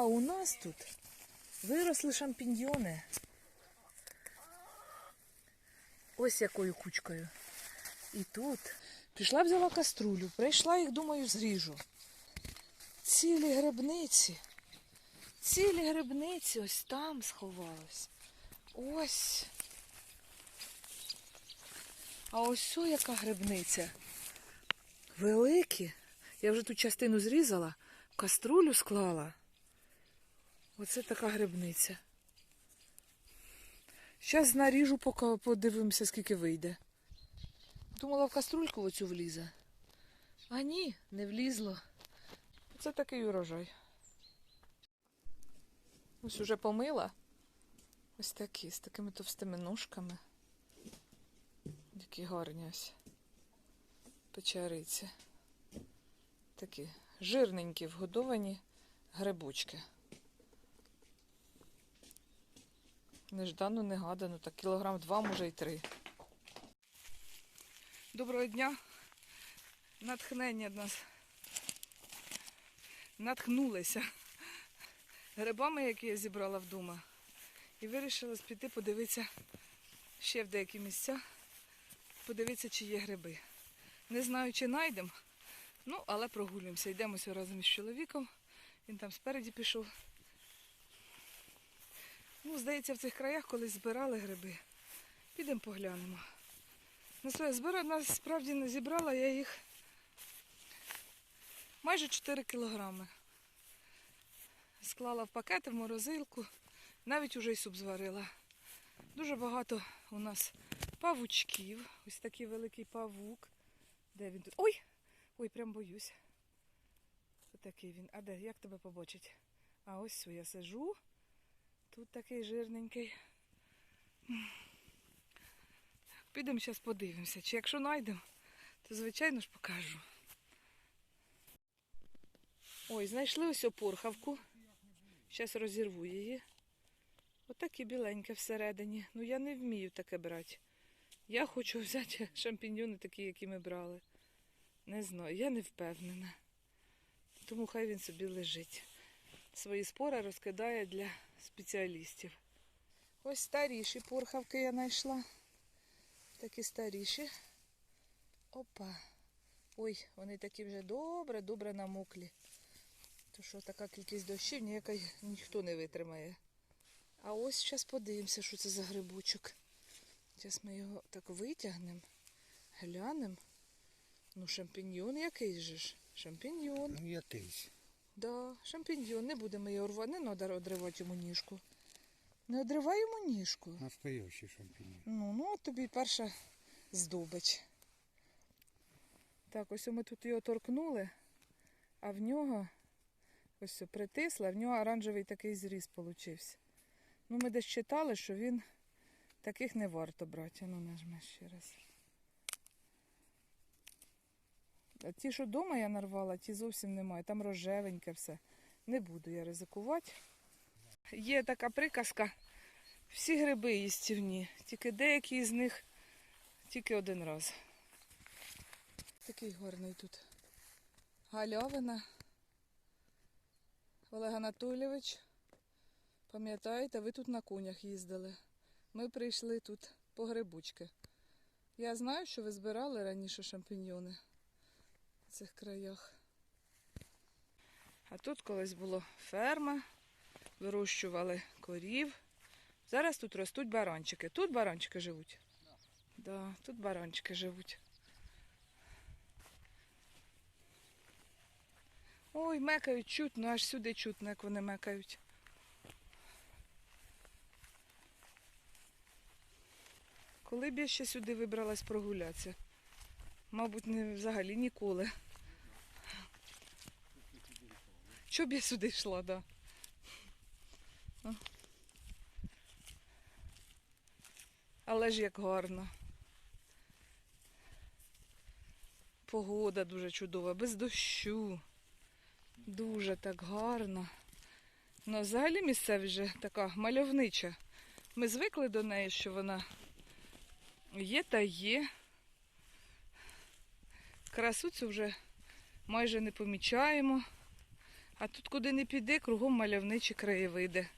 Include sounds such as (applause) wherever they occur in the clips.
А у нас тут виросли шампіньйони. Ось якою кучкою. І тут пішла взяла каструлю, прийшла їх, думаю, зріжу. Цілі грибниці. Цілі грибниці ось там сховались. Ось. А ось о яка грибниця. Великі. Я вже ту частину зрізала, каструлю склала. Оце така грибниця. Зараз наріжу, поки подивимося, скільки вийде. Думала, в каструльку оцю влізе. А ні, не влізло. Це такий урожай. Ось уже помила. Ось такі, з такими товстими ножками. Які гарні ось. Печериці. Такі жирненькі, вгодовані грибочки. Неждано, негадано, так кілограм два, може й три. Доброго дня. Натхнення нас натхнулися грибами, які я зібрала вдома. І вирішила піти подивитися ще в деякі місця, подивитися, чи є гриби. Не знаю, чи знайдемо, ну, але прогулюємося. Йдемося разом із чоловіком. Він там спереді пішов. Ну, здається, в цих краях колись збирали гриби. Підемо поглянемо. На своє збира насправді не зібрала я їх майже 4 кілограми. Склала в пакети в морозилку, навіть уже й суп зварила. Дуже багато у нас павучків. Ось такий великий павук. Де він тут? Ой! Ой, прям боюсь. Отакий він. А де? Як тебе побачить? А ось я сижу. Тут такий жирненький. Підемо зараз подивимося. Чи якщо знайдемо, то звичайно ж покажу. Ой, знайшли ось опорхавку. Зараз розірву її. Отакі біленьке всередині. Ну я не вмію таке брати. Я хочу (laughs) взяти шампіньйони такі, які ми брали. Не знаю, я не впевнена. Тому хай він собі лежить. Свої спори розкидає для спеціалістів. Ось старіші порхавки я знайшла. Такі старіші. Опа. Ой, вони такі вже добре, добре намоклі. То що така кількість дощів ніяка ніхто не витримає. А ось зараз подивимося, що це за грибочок. Зараз ми його так витягнемо, глянемо. Ну, шампіньйон який же ж? Шампіньйон. Ну, якийсь. Да, шампіньйон. Не будемо його рвати, не треба одривати йому ніжку. Не одривай йому ніжку. Настоящий шампіньон. Ну, ну от тобі перша здобич. Так, ось ми тут його торкнули, а в нього ось все, притисли, а в нього оранжевий такий зріз получився. Ну, ми десь читали, що він таких не варто брати. Ну, нажми ще раз. А ті, що вдома я нарвала, ті зовсім немає. Там рожевеньке все. Не буду я ризикувати. Є така приказка. Всі гриби їстівні, тільки деякі з них тільки один раз. Такий гарний тут галявина. Олег Анатолійович, пам'ятаєте, ви тут на конях їздили. Ми прийшли тут по грибочки. Я знаю, що ви збирали раніше шампіньйони цих краях. А тут колись була ферма, вирощували корів. Зараз тут ростуть баранчики. Тут баранчики живуть? Да, тут баранчики живуть. Ой, мекають чутно, аж сюди чутно, як вони мекають. Коли б я ще сюди вибралась прогулятися? Мабуть, не взагалі ніколи. Що б я сюди йшла, да? Але ж як гарно. Погода дуже чудова, без дощу. Дуже так гарно. Ну, взагалі місцевість вже така мальовнича. Ми звикли до неї, що вона є та є. Красу цю вже майже не помічаємо. А тут, куди не піди, кругом мальовничі краєвиди.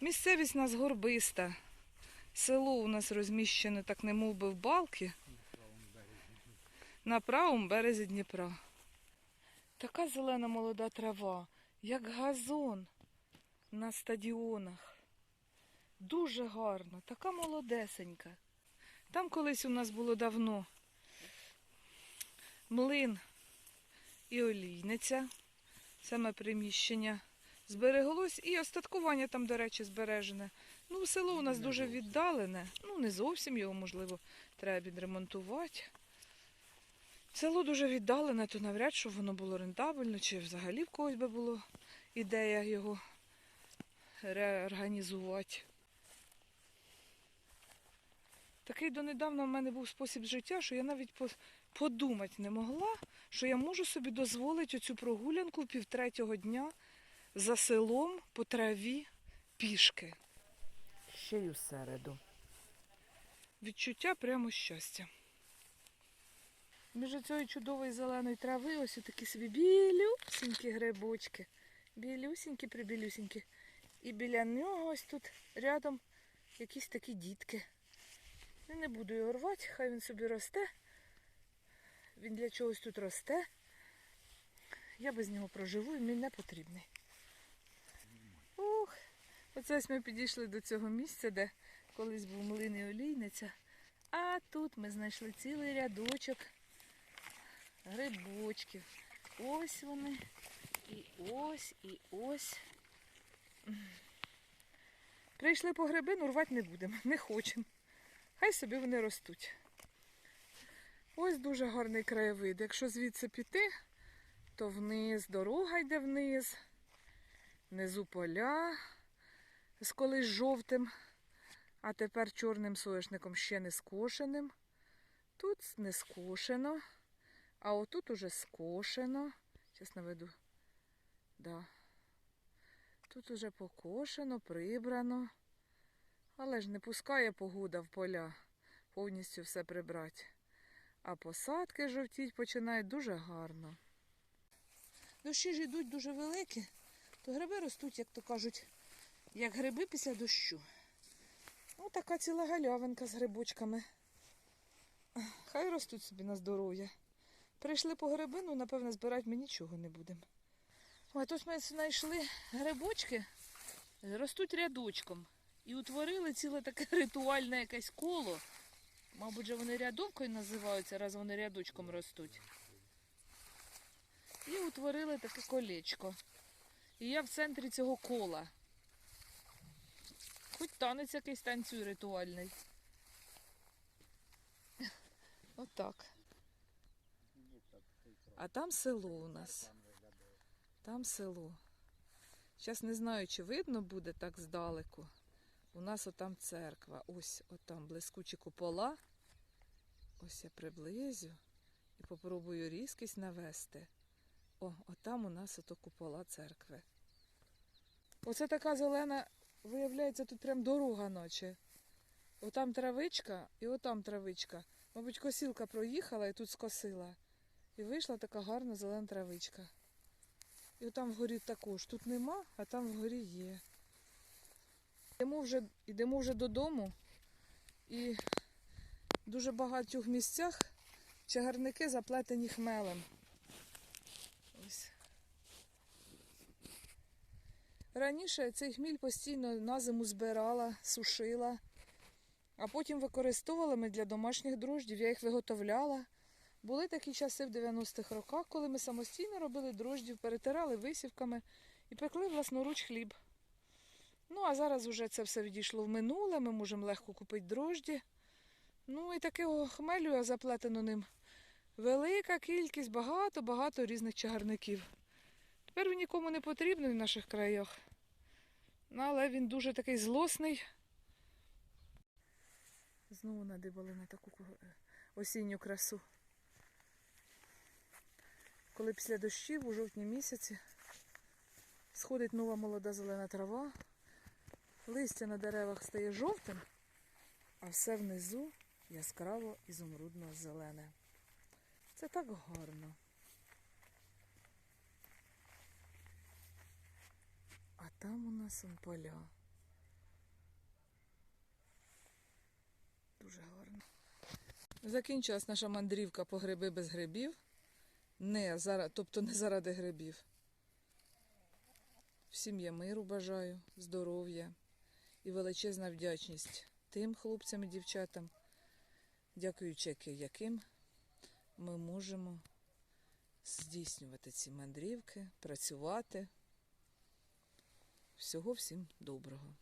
Місцевість у нас горбиста. Село у нас розміщене так не мов би в балки. На правому березі Дніпра. Така зелена молода трава, як газон на стадіонах. Дуже гарно, така молодесенька. Там колись у нас було давно млин і олійниця, саме приміщення. Збереглось і остаткування там, до речі, збережене. Ну, село у нас дуже віддалене. Ну, не зовсім його, можливо, треба відремонтувати. Село дуже віддалене, то навряд чи воно було рентабельно, чи взагалі в когось би було ідея його реорганізувати. Такий донедавна в мене був спосіб життя, що я навіть по- подумати не могла, що я можу собі дозволити оцю прогулянку півтретього дня за селом по траві пішки. Ще й у середу. Відчуття прямо щастя. Між цієї чудової зеленої трави ось такі собі білюсінькі грибочки. Білюсінькі, прибілюсінькі. І біля нього ось тут рядом якісь такі дітки. Я не буду його рвати, хай він собі росте. Він для чогось тут росте. Я без нього проживу, він мені не потрібний. Ух, оце ось ми підійшли до цього місця, де колись був млин і олійниця. А тут ми знайшли цілий рядочок грибочків. Ось вони. І ось, і ось. Прийшли по гриби, ну рвати не будемо, не хочемо. Хай собі вони ростуть. Ось дуже гарний краєвид. Якщо звідси піти, то вниз дорога йде вниз, внизу поля з колись жовтим, а тепер чорним соняшником ще не скошеним. Тут не скошено, а отут уже скошено. Зараз наведу. Да. Тут уже покошено, прибрано. Але ж не пускає погода в поля повністю все прибрати. А посадки жовтіть починають дуже гарно. Дощі ж йдуть дуже великі, то гриби ростуть, як то кажуть, як гриби після дощу. Ну, така ціла галявинка з грибочками. Хай ростуть собі на здоров'я. Прийшли по гриби, ну, напевно, збирати ми нічого не будемо. Ой, тут ми знайшли грибочки, ростуть рядочком. І утворили ціле таке (laughs) ритуальне якесь коло. Мабуть, же вони рядовкою називаються, раз вони рядочком ростуть. І утворили таке колечко. І я в центрі цього кола. Хоч танець якийсь танцює ритуальний. (laughs) Отак. А там село у нас. Там село. Зараз не знаю, чи видно буде так здалеку. У нас отам церква. Ось отам блискучі купола. Ось я приблизю і попробую різкість навести. О, отам у нас ото купола церкви. Оце така зелена, виявляється, тут прям дорога наче. Отам травичка і отам травичка. Мабуть, косілка проїхала і тут скосила. І вийшла така гарна зелена травичка. І отам вгорі також. Тут нема, а там вгорі є. Йдемо вже, йдемо вже додому і в дуже багатьох місцях чагарники заплетені хмелем. Ось. Раніше цей хміль постійно на зиму збирала, сушила, а потім використовувала ми для домашніх дрождів. Я їх виготовляла. Були такі часи в 90-х роках, коли ми самостійно робили дрождів, перетирали висівками і пекли власноруч хліб. Ну, а зараз вже це все відійшло в минуле, ми можемо легко купити дрожді. Ну і такого хмелю заплетено ним. Велика кількість, багато-багато різних чагарників. Тепер він нікому не потрібний в наших краях. Ну, але він дуже такий злосний. Знову надибали на таку осінню красу. Коли після дощів у жовтні місяці сходить нова молода зелена трава, листя на деревах стає жовтим, а все внизу яскраво ізумрудно зелене. Це так гарно. А там у нас он поля. Дуже гарно. Закінчилась наша мандрівка по гриби без грибів. Не заради, тобто не заради грибів. Всім я миру бажаю, здоров'я і величезна вдячність тим хлопцям і дівчатам, дякуючи яким ми можемо здійснювати ці мандрівки, працювати. Всього всім доброго.